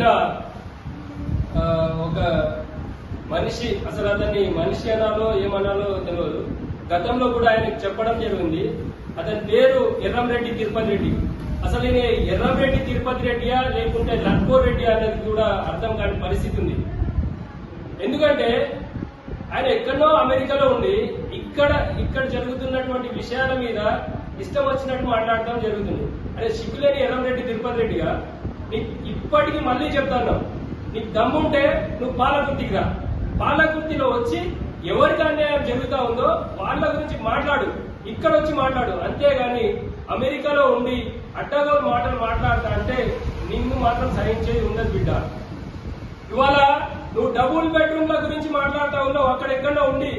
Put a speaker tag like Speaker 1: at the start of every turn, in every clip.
Speaker 1: చిన్న ఒక మనిషి అసలు అతన్ని మనిషి అనాలో ఏమనాలో తెలియదు గతంలో కూడా ఆయనకు చెప్పడం జరిగింది. అతని పేరు ఎర్రంరెడ్డి తిరుపతి రెడ్డి అసలు ఈయన ఎర్రంరెడ్డి తిరుపతి రెడ్డియా లేకుంటే లట్కో రెడ్డి అనేది కూడా అర్థం కాని పరిస్థితి ఉంది. ఎందుకంటే ఆయన ఎక్కడో అమెరికాలో ఉండి ఇక్కడ ఇక్కడ జరుగుతున్నటువంటి విషయాల మీద ఇష్టం వచ్చినట్టు మాట్లాడటం జరుగుతుంది. అదే సిగ్గులేని ఎర్రంరెడ్డి తిరుపతి రెడ్డిగా నీకు ఇప్పటికీ మళ్ళీ చెప్తాను నీకు దమ్ముంటే నువ్వు పాలకుర్తికి రా. పాలకుర్తిలో వచ్చి ఎవరికి అన్యాయం జరుగుతా ఉందో వాళ్ళ గురించి మాట్లాడు. ఇక్కడ వచ్చి మాట్లాడు. అంతేగాని అమెరికాలో ఉండి అడ్డగోలు మాటలు మాట్లాడతా అంటే నిన్ను మాత్రం సహించేది ఉండదు బిడ్డ. ఇవాళ నువ్వు డబుల్ బెడ్రూమ్ల గురించి మాట్లాడుతా ఉన్నావు. అక్కడెక్కడో ఉండి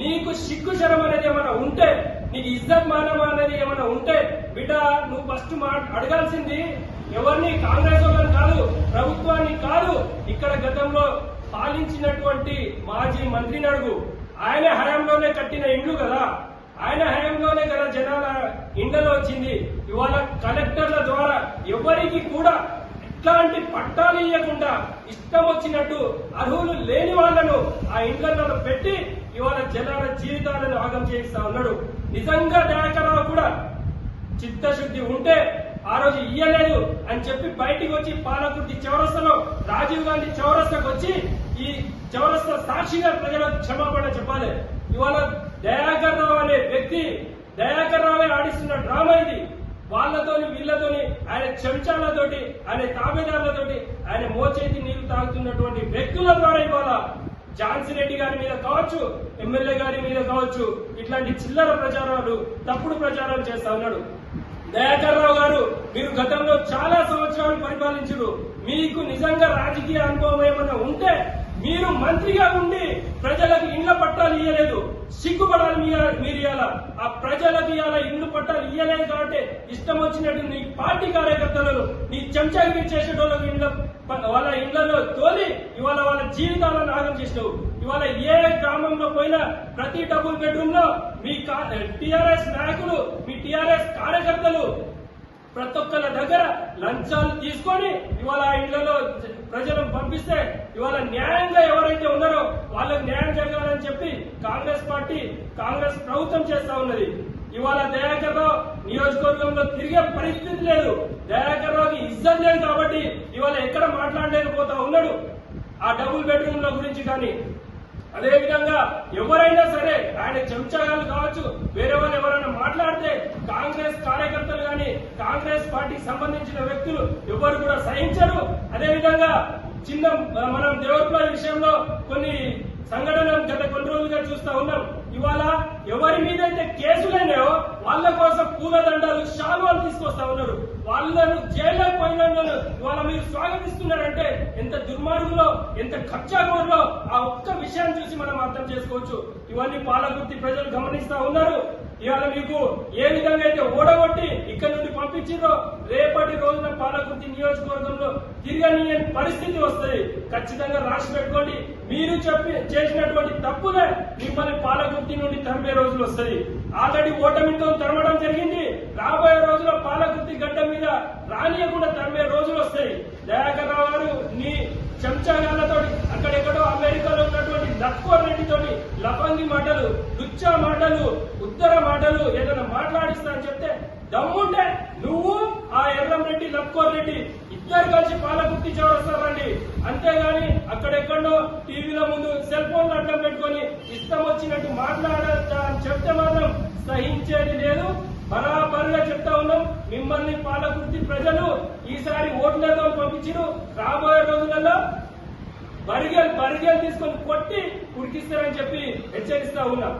Speaker 1: నీకు సిగ్గు శరం అనేది ఏమైనా ఉంటే నీకు ఇజ్జత్ మానవ అనేది ఏమైనా ఉంటే బిడ్డ నువ్వు ఫస్ట్ అడగాల్సింది ఎవరిని కాంగ్రెస్ వాళ్ళని కాదు ప్రభుత్వాన్ని కాదు ఇక్కడ గతంలో పాలించినటువంటి మాజీ మంత్రిని అడుగు ఆయన హయాంలోనే కట్టిన ఇండ్లు కదా. ఆయన హయాంలోనే కదా జనాల ఇండ్లలో వచ్చింది. ఇవాళ కలెక్టర్ల ద్వారా ఎవరికి కూడా ఇట్లాంటి పట్టాలు ఇవ్వకుండా ఇష్టం వచ్చినట్టు అర్హులు లేని వాళ్ళను ఆ ఇండ్లలో పెట్టి ఇవాళ జనాల జీవితాలను ఆగం చేయిస్తా ఉన్నాడు. నిజంగా దయాకరావు కూడా చిత్తశుద్ధి ఉంటే ఆ రోజు ఇయ్యలేదు అని చెప్పి బయటికి వచ్చి పాలకుర్తి చౌరస్తలో రాజీవ్ గాంధీ చౌరస్తకు వచ్చి ఈ చౌరస్త సాక్షిగా ప్రజలకు క్షమాపణ చెప్పాలి. ఇవాళ దయాకర్ రావు అనే వ్యక్తి దయాకర్ రావే ఆడిస్తున్న డ్రామా ఇది. వాళ్ళతోని వీళ్ళతోని ఆయన చెంచాలతోటి ఆయన తాబేదారులతోటి ఆయన మోచేతి నీళ్ళు తాగుతున్నటువంటి వ్యక్తుల ద్వారా ఇవాళ ఝాన్సీ రెడ్డి గారి మీద కావచ్చు ఎమ్మెల్యే గారి మీద కావచ్చు ఇట్లాంటి చిల్లర ప్రచారాలు తప్పుడు ప్రచారాలు చేస్తా ఉన్నాడు. దయాకర్ రావు గారు మీరు గతంలో చాలా సంవత్సరాలు పరిపాలించారు. మీకు నిజంగా రాజకీయ అనుభవం ఏమైనా ఉంటే మీరు మంత్రిగా ఉండి ప్రజలకు ఇండ్ల పట్టాలు ఇయ్యలేదు సిగ్గుపడాలి మీరు ఇవ్వాల ఆ ప్రజలకు ఇవాళ ఇండ్లు పట్టాలు ఇయ్యలేదు కాబట్టి ఇష్టం వచ్చినట్టు నీ పార్టీ కార్యకర్తలను నీ చెంచాగిరి చేసేటోళ్ళకు ఇండ్ల వాళ్ళ ఇండ్లలో తోలి ఇవాళ వాళ్ళ జీవితాలను నాగం చేసినావు. ఇవాళ ఏ గ్రామంలో పోయినా ప్రతి డబుల్ బెడ్రూమ్లో మీ టిఆర్ఎస్ నాయకులు మీ టిఆర్ఎస్ కార్యకర్తలు ప్రతి ఒక్కళ్ళ దగ్గర లంచాలు తీసుకొని ఇవాళ ఆ ఇళ్ళలో ప్రజలను పంపిస్తే ఇవాళ న్యాయంగా ఎవరైతే ఉన్నారో వాళ్ళకి న్యాయం జరగాలని చెప్పి కాంగ్రెస్ పార్టీ కాంగ్రెస్ ప్రభుత్వం చేస్తా ఉన్నది. ఇవాళ దయాకర్ రావు నియోజకవర్గంలో తిరిగే పరిస్థితి లేదు. దయాకర్ రావుకి ఇజ్జత్ లేదు కాబట్టి ఇవాళ ఎక్కడ మాట్లాడలేకపోతా ఉన్నాడు. ఆ డబుల్ బెడ్రూమ్ల గురించి కానీ అదేవిధంగా ఎవరైనా సరే ఆయన చెంచాగాలు కావచ్చు వేరే వాళ్ళు కాంగ్రెస్ కార్యకర్తలు కానీ కాంగ్రెస్ పార్టీకి సంబంధించిన వ్యక్తులు ఎవరు కూడా సహించరు. అదేవిధంగా చిన్న మనం దేవత్వ విషయంలో కొన్ని సంఘటనలు గత కొన్ని రోజులుగా చూస్తా ఉన్నాం. ఇవాళ ఎవరి మీద అయితే కేసులైనాయో వాళ్ళ కోసం పూలదండాలు శాలువాలు తీసుకొస్తా ఉన్నారు. వాళ్ళను జైల్లో పోయిన ఇవాళ మీరు స్వాగతిస్తున్నారంటే ఎంత దుర్మార్గులో ఎంత ఖర్చాగోరులో ఆ ఒక్క విషయాన్ని చూసి మనం అర్థం చేసుకోవచ్చు. ఇవన్నీ పాలకుర్తి ప్రజలు గమనిస్తా ఉన్నారు. ఇవాళ మీకు ఏ విధంగా అయితే ఓడగొట్టి ఇక్కడ నుండి పంపించిందో రేపటి రోజున పాలకుర్తి నియోజకవర్గంలో తిరగని పరిస్థితి వస్తుంది ఖచ్చితంగా రాసి పెట్టుకోండి. మీరు చెప్పి చేసినటువంటి తప్పులే మిమ్మల్ని పాలకుర్తి నుండి తరిమే రోజులు వస్తాయి. ఆల్రెడీ ఓటమితో తరమడం జరిగింది. రాబోయే రోజుల్లో పాలకుర్తి గడ్డ మీద రానియకుండా తరిమే రోజులు వస్తాయి. దయాకర్ రావు గారు నీ చెంచాగాళ్ళతోటి అక్కడెక్కడో అమెరికాలో ఉన్నటువంటి లక్వర్ రెడ్డితోటి లఫంగి మాటలు లుచ్చా మాటలు ఉత్తర మాటలు ఏదైనా మాట్లాడిస్తా అని చెప్తే దమ్ముంటే నువ్వు ఆ ఎర్రం రెడ్డి లక్కోర్ రెడ్డి ఇద్దరు కలిసి పాలకుర్తి చౌరస్తారండి అంతేగాని అక్కడెక్కడో టీవీల ముందు సెల్ ఫోన్లు అడ్డం పెట్టుకొని ఇష్టం వచ్చినట్టు మాట్లాడతా అని చెప్తే మాత్రం సహించేది లేదు. బరాబరుగా చెప్తా ఉన్నాం మిమ్మల్ని పాలకుర్తి ప్రజలు ఈసారి ఓట్లతో పంపించారు రాబోయే రోజులలో బరిగేలు బరిగేలు తీసుకొని కొట్టి ఉడికిస్తారని చెప్పి హెచ్చరిస్తా ఉన్నాం.